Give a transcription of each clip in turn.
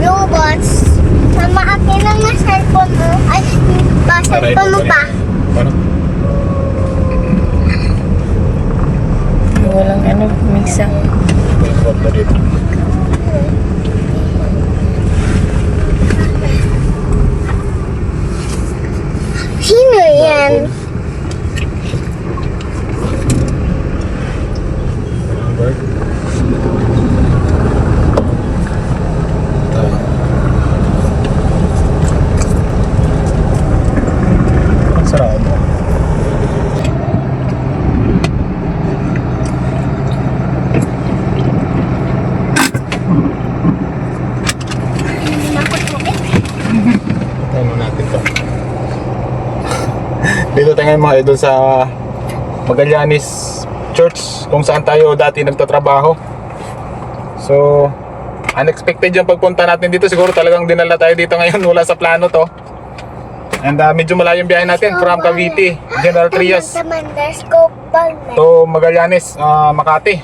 robots. Sama akin lang na cellphone mo. Ay, ba, cellphone mo pa. Ano? Walang ano, misa. Na dito. Sino yan? Bird. Ang sarado. Ano natin to? Dito tayo ngayon mga idol sa Magallanes Church kung saan tayo dati nagtatrabaho. So, unexpected yung pagpunta natin dito. Siguro talagang dinala tayo dito ngayon wala sa plano to. And uh, medyo malayo yung biyahe natin from Cavite, General Trias to Magallanes, ah, Makati.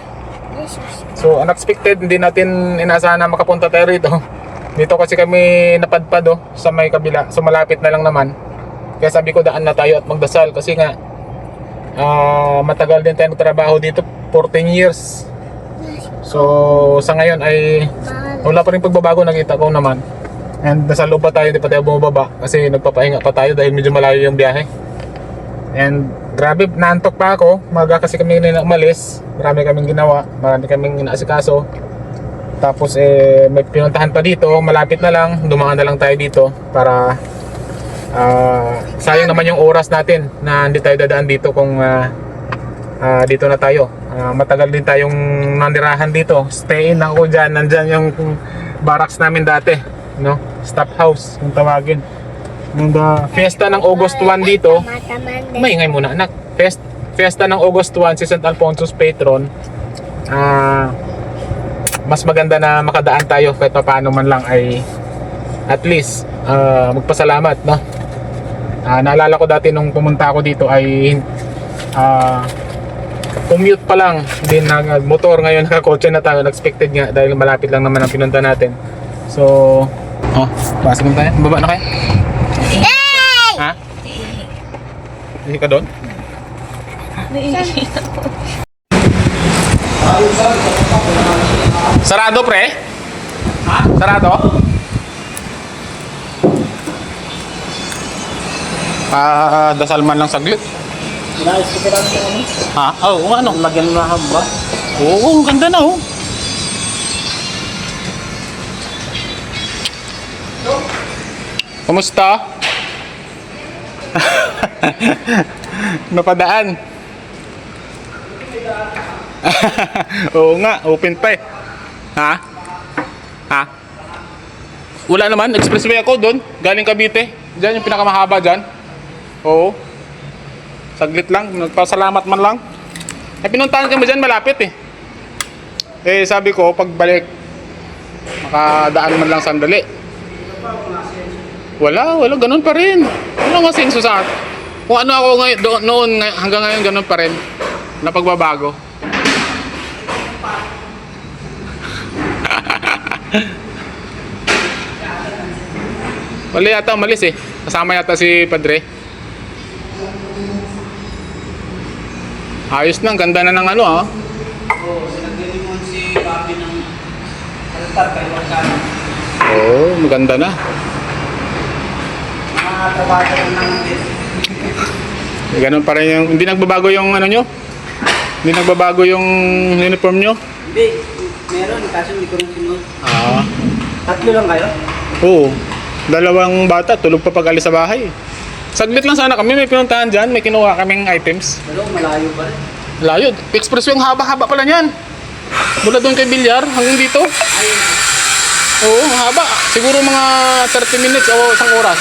So unexpected, hindi natin inasahan na makapunta tayo rito. Dito kasi kami napadpad oh, sa may kabila. So malapit na lang naman. Kaya sabi ko daan na tayo at magdasal kasi nga ah, matagal din tayo nagtrabaho dito, 14 years. So sa ngayon ay wala pa rin pagbabago nakita ko naman. And nasa loob tayo, hindi pa tayo bumababa kasi nagpapahinga pa tayo dahil medyo malayo yung biyahe. And grabe, naantok pa ako. Maga kasi kami nila umalis. Marami kaming ginawa. Marami kaming inaasikaso. Tapos eh, may pinuntahan pa dito. Malapit na lang. Dumaan na lang tayo dito para ah, sayang naman yung oras natin na hindi tayo dadaan dito kung ah, ah, dito na tayo. Ah, matagal din tayong nanirahan dito. Stay in ako dyan. Nandyan yung barracks namin dati. No? Staff house kung tawagin. Nung ah, fiesta ng August 1 dito, Maingay muna anak. Fest, fiesta ng August 1 si St. Alfonso's patron. Ah mas maganda na makadaan tayo kahit pa paano man lang ay at least ah, magpasalamat no. Ah, naalala ko dati nung pumunta ako dito ay ah commute pa lang. Din nag motor ngayon nakakotse na tayo. Expected nga dahil malapit lang naman ang pinunta natin. So oh pasok na tayo. Baba na kayo. Ha? Hindi ka doon? Sarado pre? Sarado? Ah, dasal man lang saglit. Nais ko pala ito ano? Ha? Oh, ano? Lagyan na haba. Oo, ang ganda na oh. Kumusta? Napadaan. Oo nga, open pa eh. Ha? Ha? Wala naman, expressway ako doon. Galing Cavite. Diyan yung pinakamahaba dyan. Oo. Saglit lang, nagpasalamat man lang. Eh, pinuntahan kami dyan, malapit eh. Eh, sabi ko, pagbalik, makadaan man lang sandali. Wala, wala, ganun pa rin. Wala nga senso sa Kung ano ako ngayon, do, noon, hanggang ngayon, ganun pa rin. Na pagbabago. Wala yata umalis eh. Kasama yata si Padre. Ayos na, ganda na ng ano ah. Oo, sinagyan mo si Papi ng altar kay Wakana. Oo, oh, maganda na. Mga lang naman din. Ganun pa rin yung, hindi nagbabago yung ano nyo? Hindi nagbabago yung uniform nyo? Hindi, meron kaso hindi ko rin sinuot. Ah. Tatlo lang kayo? Oo. Dalawang bata, tulog pa pag alis sa bahay. Saglit lang sana kami, may pinuntahan dyan, may kinuha kaming items. Pero malayo pa rin. Layo, express yung haba-haba pala niyan. Mula doon kay Bilyar hanggang dito. Oo, haba. Siguro mga 30 minutes o isang oras.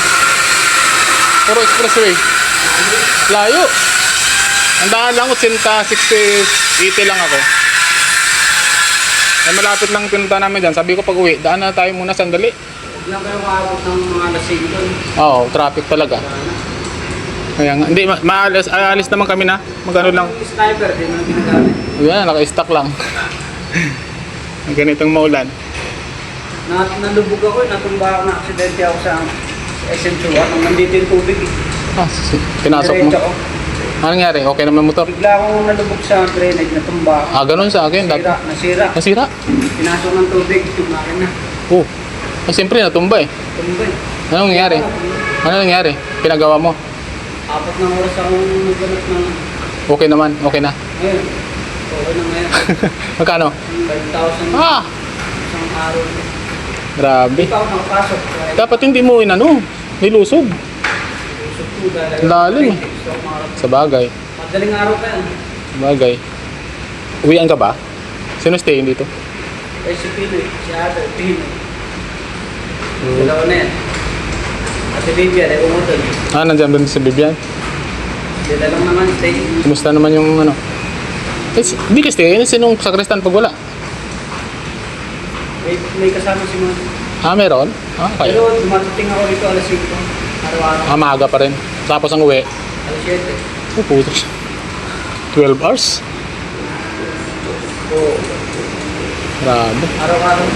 Puro expressway. Layo. Ang daan lang ko, sinta 60, 80 lang ako. Ay malapit lang pinunta namin dyan. Sabi ko pag uwi, daan na tayo muna sandali. Lang kayo maabot ng mga lasing doon. Oo, traffic talaga. Kaya nga, hindi, ma- maalis, aalis naman kami na. Magano lang. Sniper, din mo ginagamit. Yan, naka-stock lang. Ang ganitong maulan. Na, nalubog ako natumba ako na aksidente ako sa SM2. Anong nandito yung tubig eh. Ah, pinasok mo. Ako. Ano nangyari? Okay naman motor? Bigla akong nalubog sa drainage, natumba ako. Ah, ganun sa akin. Nasira, nasira. Nasira? Pinasok ng tubig, yung makina. Oh. Ah, siyempre natumba eh. Tumba eh. Anong nangyari? Ano nangyari? Pinagawa mo? Apat na oras akong nagganap ng Okay naman. Okay na. ngayon. Okay na ngayon. Magkano? 5,000 Ah! isang araw. Grabe. Hindi pa ako nakapasok. Kaya Dapat hindi mo inano. Nilusog. usok ko dahil. Lalim eh. Gusto Sa bagay. Madaling araw pa yan. Sa bagay. Uwian ka ba? Sino stay dito? Eh si Pinoy, si Ada, Pinoy. Dalawa na yan. At si Vivian, eh, umutol. Ah, nandiyan din si Bibian. Sila lang naman, stay. Kumusta naman yung ano? Eh, si- hindi ka stay. Sinong sakristan pag wala? May, may kasama si Mon. Ah, meron? Ah. Pero dumadating ako rito alas 5. Araw-araw. Ah, maaga pa rin. Tapos ang uwi. Alas 7. Oh, puto siya. 12 hours? Oo. Grabe. Araw-araw.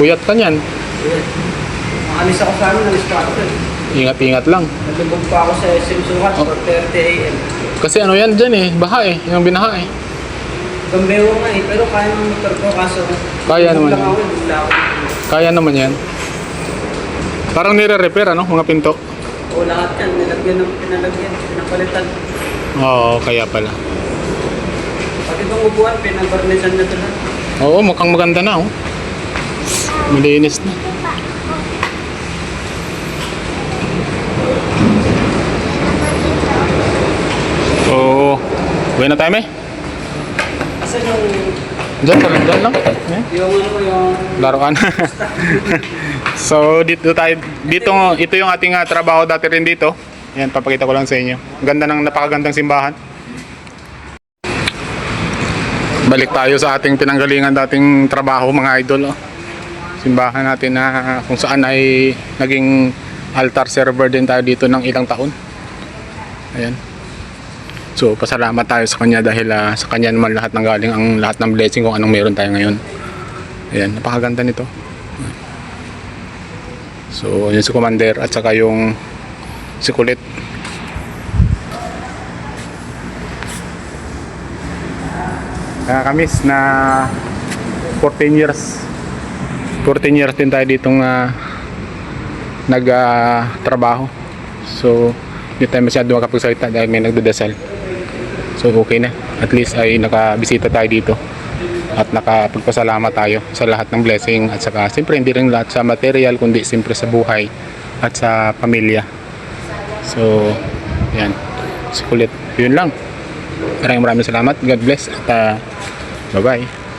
Puyat ka niyan. Ayan. Makalis ako sa amin, alis pa ako. Ingat-ingat lang. Nalubog pa ako sa SM Suhat Oh. for 30 a.m. Kasi ano yan dyan eh. Baha eh. Yung binaha eh. Gambeo nga eh, pero kaya ng motor ko kaso Kaya naman lang yan. ako, bigla ako. Kaya naman yan. Parang nire-repair ano? Mga pinto. O lahat yan, nilagyan ng pinalagyan, pinapalitan. Oo, kaya pala. Pati itong upuan, pinabarnisan na ito na. Oo, mukhang maganda na oh. Malinis na. So, uwi na tayo may? Yung, Diyan, sa dyan lang. Yung ano, yung... Laruan. so dito tayo dito ito yung ating ah, trabaho dati rin dito. Yan papakita ko lang sa inyo. Ganda ng napakagandang simbahan. Balik tayo sa ating pinanggalingan dating trabaho mga idol. Oh. Simbahan natin na kung saan ay naging altar server din tayo dito ng ilang taon. Ayan. So pasalamat tayo sa kanya dahil ah, sa kanya naman lahat ng galing ang lahat ng blessing kung anong meron tayo ngayon. Ayan, napakaganda nito. So, yun si Commander at saka yung si Kulit. Nakakamiss na 14 years. 14 years din tayo ditong ah, nag-trabaho. so, hindi tayo masyado makapagsalita dahil may nagdadasal. So, okay na. At least ay nakabisita tayo dito. At nakapagpasalamat tayo sa lahat ng blessing at saka siyempre hindi rin lahat sa material kundi siyempre sa buhay at sa pamilya. So yan. Si kulit yun lang. Maraming maraming salamat. God bless at bye bye